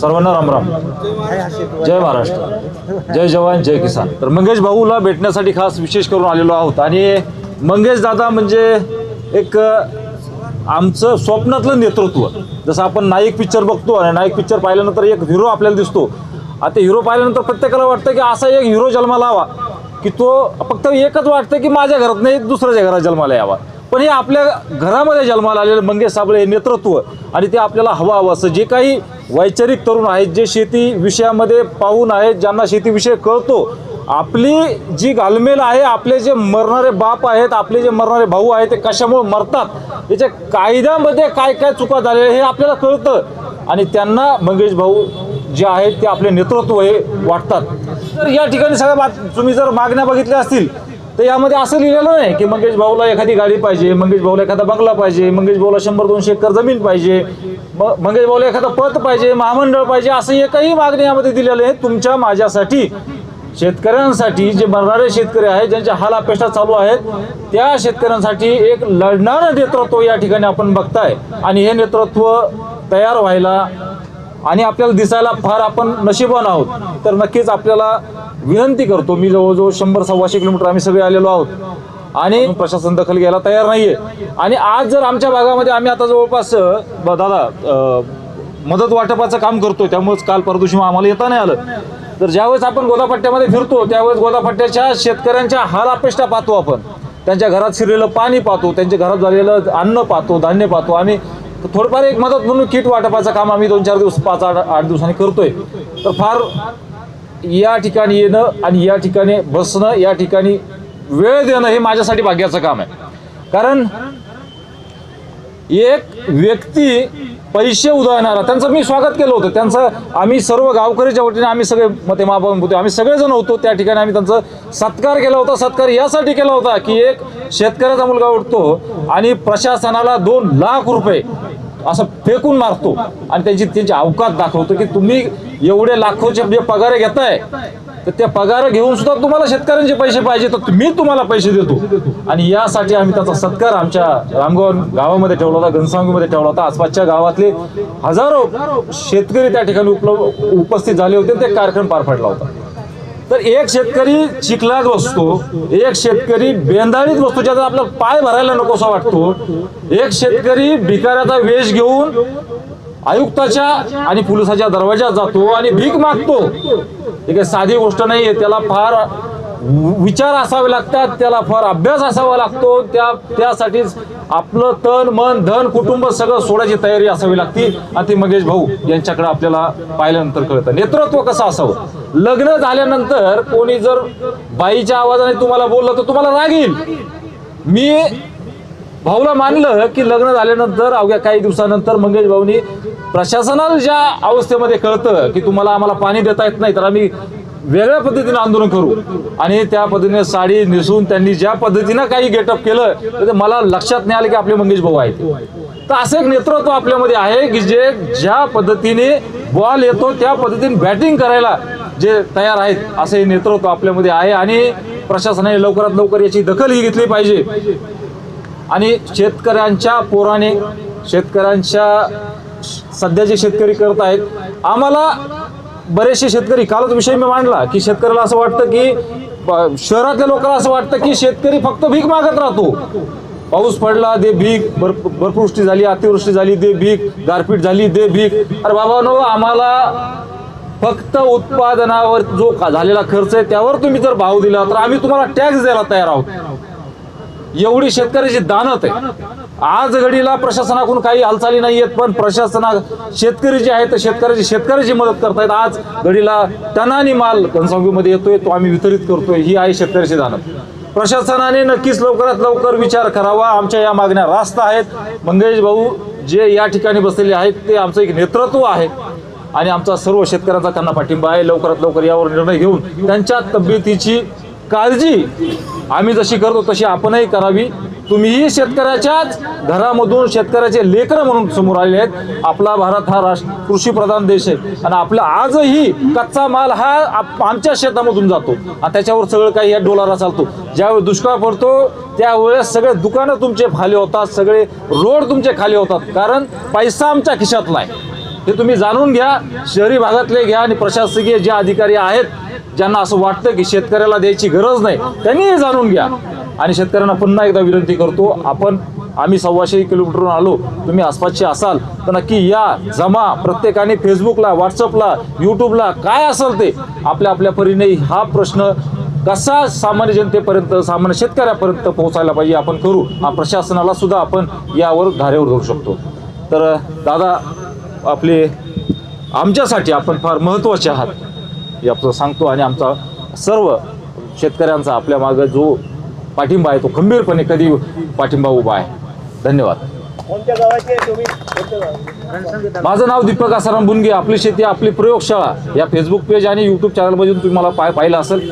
सर्वांना रामराम जय महाराष्ट्र. जय जवान जय किसान. तर मंगेश भाऊला भेटण्यासाठी खास विशेष करून आलेलो आहोत. आणि मंगेश दादा म्हणजे एक आमचं स्वप्नातलं नेतृत्व. जसं आपण नाईक पिक्चर बघतो आणि नाईक पिक्चर पाहिल्यानंतर एक हिरो आपल्याला दिसतो. आता हिरो पाहिल्यानंतर प्रत्येकाला वाटतं की असा एक हिरो जन्माला हवा की तो फक्त एकच वाटतं की माझ्या घरात नाही दुसऱ्याच्या घरात जन्माला यावा. पण हे आपल्या घरामध्ये जन्माला आलेलं मंगेश साबळे हे नेतृत्व आणि ते आपल्याला हवं हवं. असं जे काही वैचारिक तरुण आहेत जे शेती विषयामध्ये पाहून आहेत ज्यांना शेतीविषय कळतो आपली जी घालमेल आहे आपले जे मरणारे बाप आहेत आपले जे मरणारे भाऊ आहेत ते कशामुळे मरतात याच्या कायद्यामध्ये काय काय चुका झालेल्या हे आपल्याला कळतं. आणि त्यांना मंगेश भाऊ जे आहेत ते आपले नेतृत्व हे वाटतात. तर या ठिकाणी सगळ्या बात तुम्ही जर मागण्या बघितल्या असतील तर यामध्ये असं लिहिलेलं नाही की मंगेश भाऊला एखादी गाडी पाहिजे मंगेश भाऊला एखादा बंगला पाहिजे मंगेश भाऊला शंभर दोनशे एकर जमीन पाहिजे म- मंगेश भाऊला एखादा पद पाहिजे महामंडळ पाहिजे असं एकही मागणी यामध्ये दिलेलं आहे. तुमच्या माझ्यासाठी शेतकऱ्यांसाठी जे मरणारे शेतकरी आहेत ज्यांच्या हाल अपेक्षा चालू आहेत त्या शेतकऱ्यांसाठी एक लढणारं नेतृत्व या ठिकाणी आपण बघताय. आणि हे नेतृत्व तयार व्हायला आणि आपल्याला दिसायला फार आपण नशिबान आहोत. तर नक्कीच आपल्याला विनंती करतो मी जवळजवळ शंभर सव्वाशे किलोमीटर आम्ही सगळे आलेलो आहोत. आणि प्रशासन दखल घ्यायला तयार नाहीये. आणि आज जर आमच्या भागामध्ये आम्ही आता जवळपास दादा मदत वाटपाचं काम करतोय त्यामुळेच काल परदिवशी आम्हाला येता नाही आलं. तर ज्यावेळेस आपण गोदापट्ट्यामध्ये फिरतो त्यावेळेस गोदापट्ट्याच्या शेतकऱ्यांच्या हाल अपेष्टा पाहतो आपण. त्यांच्या घरात शिरलेलं पाणी पाहतो त्यांच्या घरात झालेलं अन्न पाहतो धान्य पाहतो. आम्ही तर थोडंफार एक मदत म्हणून किट वाटपाचं काम आम्ही दोन चार दिवस पाच आठ आठ दिवसांनी करतोय. तर फार या ठिकाणी येणं आणि या ठिकाणी बसणं या ठिकाणी वेळ देणं हे माझ्यासाठी भाग्याचं काम आहे. कारण एक व्यक्ती पैसे उधळणारा. त्यांचं मी स्वागत केलं होतं. त्यांचं आम्ही सर्व गावकरीच्या वतीने आम्ही सगळे मते मापन होतो. आम्ही सगळेजण होतो. त्या ठिकाणी आम्ही त्यांचा सत्कार केला होता. सत्कार यासाठी केला होता की एक शेतकऱ्याचा मुलगा उठतो आणि प्रशासनाला दोन लाख रुपये असं फेकून मारतो. आणि त्यांची त्यांची अवकात दाखवतो की तुम्ही एवढे लाखोचे जे पगार घेताय. तर त्या पगार घेऊन सुद्धा तुम्हाला शेतकऱ्यांचे पैसे पाहिजे तर मी तुम्हाला पैसे देतो. आणि यासाठी आम्ही त्याचा सत्कार आमच्या रामगाव गावामध्ये ठेवला होता घनसावंगीमध्ये ठेवला होता. आसपासच्या गावातले हजारो शेतकरी त्या ठिकाणी उपलब्ध उपस्थित झाले होते ते कार्यक्रम पार पडला होता. तर एक शेतकरी चिखलात बसतो एक शेतकरी बेंदाळीत बसतो ज्याचा आपला पाय भरायला नकोसा वाटतो एक शेतकरी भिकाऱ्याचा वेश घेऊन आयुक्ताच्या आणि पोलिसाच्या दरवाजात जातो आणि भीक मागतो. एक साधी गोष्ट नाहीये. त्याला फार विचार असावे लागतात त्याला फार अभ्यास असावा लागतो. त्या त्यासाठीच आपलं तन मन धन कुटुंब सगळं सोडायची तयारी असावी लागते. आणि ती मंगेश भाऊ यांच्याकडे आपल्याला पाहिल्यानंतर कळतं. नेतृत्व कसं असावं? लग्न झाल्यानंतर कोणी जर बाईच्या आवाजाने तुम्हाला बोललं तर तुम्हाला राग येईल. मी भाऊला मानलं की लग्न झाल्यानंतर अवघ्या काही दिवसानंतर मंगेश भाऊनी प्रशासनाला ज्या अवस्थेमध्ये कळतं की तुम्हाला आम्हाला पाणी देता येत नाही तर आम्ही वेगळ्या पद्धतीने आंदोलन करू. आणि त्या पद्धतीने साडी नेसून त्यांनी ज्या पद्धतीनं काही गेटअप केलं तर ते मला लक्षात नाही आलं की आपले मंगेश भाऊ आहेत. तर असं एक नेतृत्व आपल्यामध्ये आहे की जे ज्या पद्धतीने बॉल येतो त्या पद्धतीने बॅटिंग करायला जे तयार आहेत असं हे नेतृत्व आपल्यामध्ये आहे. आणि प्रशासनाने लवकरात लवकर याची दखल ही घेतली पाहिजे. आणि शेतकऱ्यांच्या पोराने शेतकऱ्यांच्या सध्या जे शेतकरी करत आहेत आम्हाला बरेचसे शेतकरी कालच विषय मी मांडला की शेतकऱ्याला असं वाटतं की शहरातल्या लोकांना असं वाटतं की शेतकरी फक्त भीक मागत राहतो. पाऊस पडला दे भीक बर बर्फवृष्टी झाली अतिवृष्टी झाली दे भीक गारपीट झाली दे भीक. अरे बाबा नो आम्हाला फक्त उत्पादनावर जो का- झालेला खर्च आहे त्यावर तुम्ही जर भाव दिला तर आम्ही तुम्हाला टॅक्स द्यायला तयार आहोत. एवढी शेतकऱ्याची दानत आहे. आज घडीला प्रशासनाकडून काही हालचाली नाही आहेत पण प्रशासना शेतकरी जे आहेत शेतकऱ्याची शेतकऱ्याची मदत करतायत. आज घडीला टनानी माल घनसावंगीमध्ये येतोय तो आम्ही वितरित करतोय. ही आहे शेतकऱ्याची दानत. प्रशासनाने नक्कीच लवकरात लवकर विचार करावा. आमच्या या मागण्या रास्त आहेत. मंगेश भाऊ जे या ठिकाणी बसलेले आहेत ते आमचं एक नेतृत्व आहे. आणि आमचा सर्व शेतकऱ्यांचा त्यांना पाठिंबा आहे. लवकरात लवकर यावर निर्णय घेऊन त्यांच्या तब्येतीची काळजी. आम्ही जशी करतो तशी आपणही करावी. तुम्हीही शेतकऱ्याच्याच घरामधून शेतकऱ्याचे लेकरं म्हणून समोर आलेले आहेत. आपला भारत हा राष्ट्र कृषीप्रधान देश आहे. आणि आपला आजही कच्चा माल हा आप- आमच्या शेतामधून जातो. आणि त्याच्यावर सगळं काही या डोलारा चालतो. ज्यावेळेस दुष्काळ पडतो त्यावेळेस सगळे दुकानं तुमचे खाली होतात. सगळे रोड तुमचे खाली होतात. कारण पैसा आमच्या खिशातला आहे. हे तुम्ही जाणून घ्या शहरी भागातले घ्या आणि प्रशासकीय जे अधिकारी आहेत ज्यांना असं वाटतं की शेतकऱ्याला द्यायची गरज नाही त्यांनी हे जाणून घ्या. आणि शेतकऱ्यांना पुन्हा एकदा विनंती करतो आपण आम्ही सव्वाशे किलोमीटरवरून आलो तुम्ही आसपासचे असाल तर नक्की या जमा प्रत्येकाने फेसबुकला व्हॉट्सअपला यूट्यूबला काय असेल ते आपल्या आपल्या परीने हा प्रश्न कसा सामान्य जनतेपर्यंत सामान्य शेतकऱ्यापर्यंत पोहोचायला पाहिजे आपण करू. हा प्रशासनाला सुद्धा आपण यावर धारेवर धरू शकतो. तर दादा आपले आमच्यासाठी आपण फार महत्त्वाचे आहात. आपलं सांगतो आणि आमचा सर्व शेतकऱ्यांचा आपल्या मागं जो पाठिंबा आहे तो खंबीरपणे कधी पाठिंबा उभा आहे. धन्यवाद. माझं नाव दीपक आसाराम बुनगे आपली शेती आपली प्रयोगशाळा या फेसबुक पेज आणि यूट्यूब चॅनलमधून तुम्ही मला पाय पाहिलं असेल.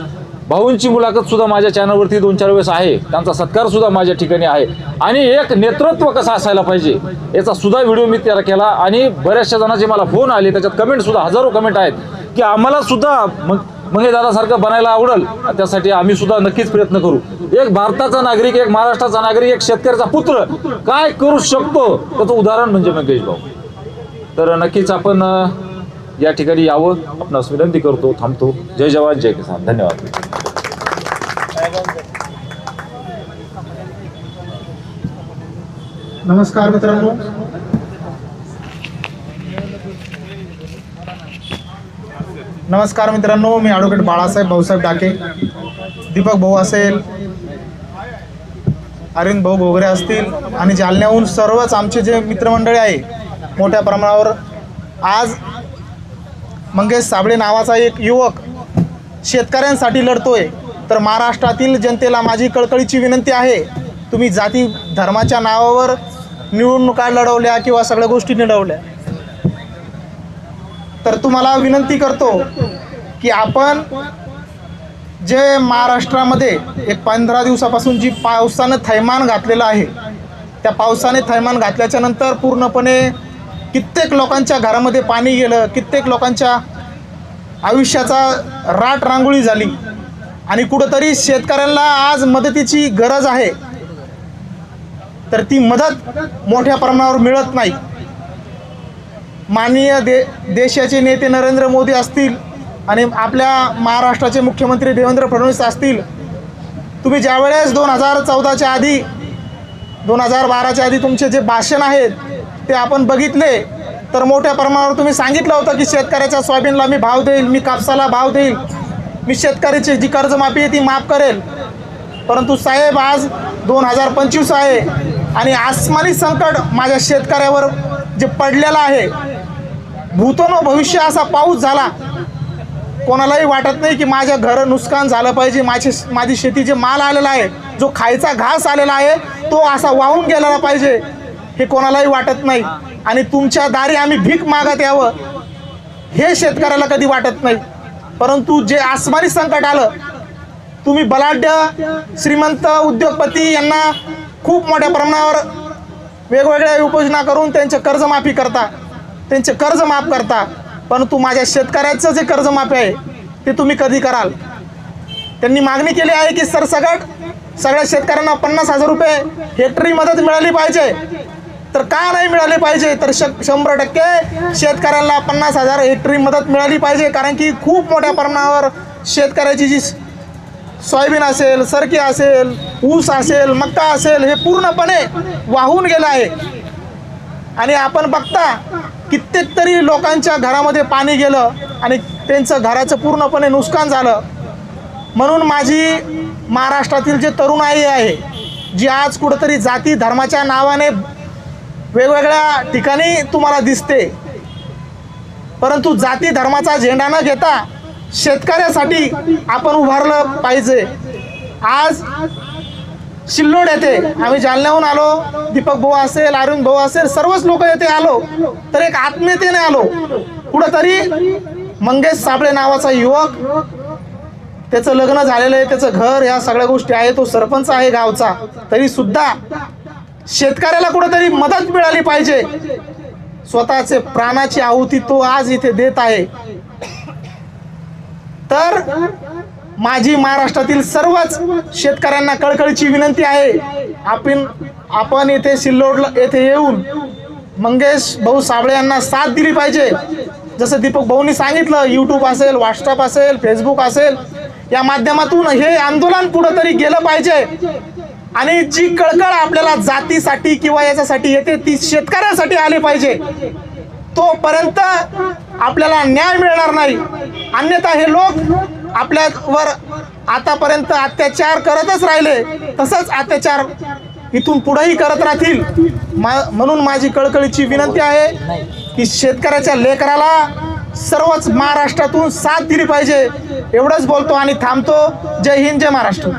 भाऊंची मुलाखत सुद्धा माझ्या चॅनलवरती दोन चार वेळेस आहे. त्यांचा सत्कार सुद्धा माझ्या ठिकाणी आहे. आणि एक नेतृत्व कसं असायला पाहिजे याचा सुद्धा व्हिडिओ मी तयार केला आणि बऱ्याचशा जणांचे मला फोन आले. त्याच्यात कमेंट सुद्धा हजारो कमेंट आहेत. की आम्हाला सुद्धा मग मग हे दादासारखं बनायला आवडेल. त्यासाठी आम्ही सुद्धा नक्कीच प्रयत्न करू. एक भारताचा नागरिक एक महाराष्ट्राचा नागरिक एक शेतकऱ्याचा पुत्र काय करू शकतो? त्याचं उदाहरण म्हणजे मंगेश भाऊ. तर नक्कीच आपण या ठिकाणी यावं. आपणास विनंती करतो थांबतो. जय जवान जय किसान. धन्यवाद. नमस्कार मित्रांनो. नमस्कार मित्रांनो मी ॲडव्होकेट बाळासाहेब भाऊसाहेब डाके दीपक भाऊ असेल अरविंद भाऊ घोगरे असतील आणि जालन्याहून सर्वच आमचे जे मित्रमंडळी आहे मोठ्या प्रमाणावर आज मंगेश साबळे नावाचा एक युवक शेतकऱ्यांसाठी लढतोय. तर महाराष्ट्रातील जनतेला माझी कळकळीची विनंती आहे तुम्ही जाती धर्माच्या नावावर निवडणुका लढवल्या किंवा सगळ्या गोष्टी लढवल्या तर तुम्हाला विनंती करतो की आपण जे महाराष्ट्रामध्ये एक पंधरा दिवसापासून जी पावसानं थैमान घातलेलं आहे त्या पावसाने थैमान घातल्याच्या नंतर पूर्णपणे कित्येक लोकांच्या घरामध्ये पाणी गेलं कित्येक लोकांच्या आयुष्याचा राट रांगोळी झाली. आणि कुठंतरी शेतकऱ्यांना आज मदतीची गरज आहे. तर ती मदत मोठ्या प्रमाणावर मिळत नाही. माननीय दे देशाचे नेते नरेंद्र मोदी असतील आणि आपल्या महाराष्ट्राचे मुख्यमंत्री देवेंद्र फडणवीस असतील तुम्ही ज्यावेळेस दोन हजार चौदाच्या आधी दोन हजार बाराच्या आधी तुमचे जे भाषण आहेत ते आपण बघितले. तर मोठ्या प्रमाणावर तुम्ही सांगितलं होतं की शेतकऱ्याच्या सोयाबीनला मी भाव देईल मी कापसाला भाव देईल. मी शेतकऱ्याची जी कर्जमाफी आहे ती माफ करेल. परंतु साहेब आज दोन हजार पंचवीस आहे आणि आसमानी संकट माझ्या शेतकऱ्यावर जे पडलेलं आहे. भूतनो भविष्य असा पाऊस झाला. कोणालाही वाटत नाही की माझ्या घरं नुकसान झालं पाहिजे. माझे माझी शेती जे माल आलेला आहे जो खायचा घास आलेला आहे तो असा वाहून गेलेला पाहिजे. हे कोणालाही वाटत नाही. आणि तुमच्या दारी आम्ही भीक मागत यावं हे शेतकऱ्याला कधी वाटत नाही. परंतु जे आसमानी संकट आलं तुम्ही बलाढ्य श्रीमंत उद्योगपती यांना खूप मोठ्या प्रमाणावर वेगवेगळ्या योजना करून त्यांचे कर्जमाफी करता त्यांचे कर्ज माफ करता परंतु माझ्या शेतकऱ्याचं जे कर्जमाफी आहे ते तुम्ही कधी कराल? त्यांनी मागणी केली आहे की सरसकट सगळ्या शेतकऱ्यांना पन्नास हजार रुपये हेक्टरी मदत मिळाली पाहिजे. तर का नाही मिळाले पाहिजे? तर श शंभर टक्के शेतकऱ्यांना पन्नास हजार हेक्टरी मदत मिळाली पाहिजे कारण की खूप मोठ्या प्रमाणावर शेतकऱ्याची जी सोयाबीन असेल सरकी असेल ऊस असेल मक्का असेल हे पूर्णपणे वाहून गेलं आहे. आणि आपण बघता कित्येक तरी लोकांच्या घरामध्ये पाणी गेलं आणि त्यांचं घराचं पूर्णपणे नुकसान झालं. म्हणून माझी महाराष्ट्रातील जे तरुणाई आहे जी आज कुठंतरी जाती धर्माच्या नावाने वेगवेगळ्या ठिकाणी तुम्हाला दिसते. परंतु जाती धर्माचा झेंडा न घेता शेतकऱ्यासाठी आपण उभारलं पाहिजे. आज शिल्लोड येथे आम्ही जालन्याहून आलो. दीपक भाऊ असेल अरुण भाऊ असेल सर्वच लोक येथे आलो. तर एक आत्मीयतेने आलो. कुठंतरी मंगेश साबळे नावाचा युवक त्याचं लग्न झालेलं आहे त्याचं घर या सगळ्या गोष्टी आहे तो सरपंच आहे गावचा. तरी सुद्धा शेतकऱ्याला कुठंतरी मदत मिळाली पाहिजे. स्वतःचे प्राणाची आहुती तो आज इथे देत आहे. तर माझी महाराष्ट्रातील सर्वच शेतकऱ्यांना कळकळीची विनंती आहे. आपण आपण येथे सिल्लोड येथे येऊन मंगेश भाऊ साबळे यांना साथ दिली पाहिजे. जसं दीपक भाऊनी सांगितलं यूट्यूब असेल व्हॉट्सअप असेल फेसबुक असेल या माध्यमातून हे आंदोलन पुढं तरी गेलं पाहिजे. आणि जी कळकळ आपल्याला जातीसाठी किंवा याच्यासाठी येते ती शेतकऱ्यासाठी आली पाहिजे. तोपर्यंत आपल्याला न्याय मिळणार नाही. अन्यथा हे लोक आपल्यावर आतापर्यंत अत्याचार करतच राहिले. तसंच अत्याचार इथून पुढेही करत राहतील. मा म्हणून माझी कळकळीची विनंती आहे की शेतकऱ्याच्या लेकराला सर्वच महाराष्ट्रातून साथ दिली पाहिजे. एवढंच बोलतो आणि थांबतो. जय हिंद जय महाराष्ट्र.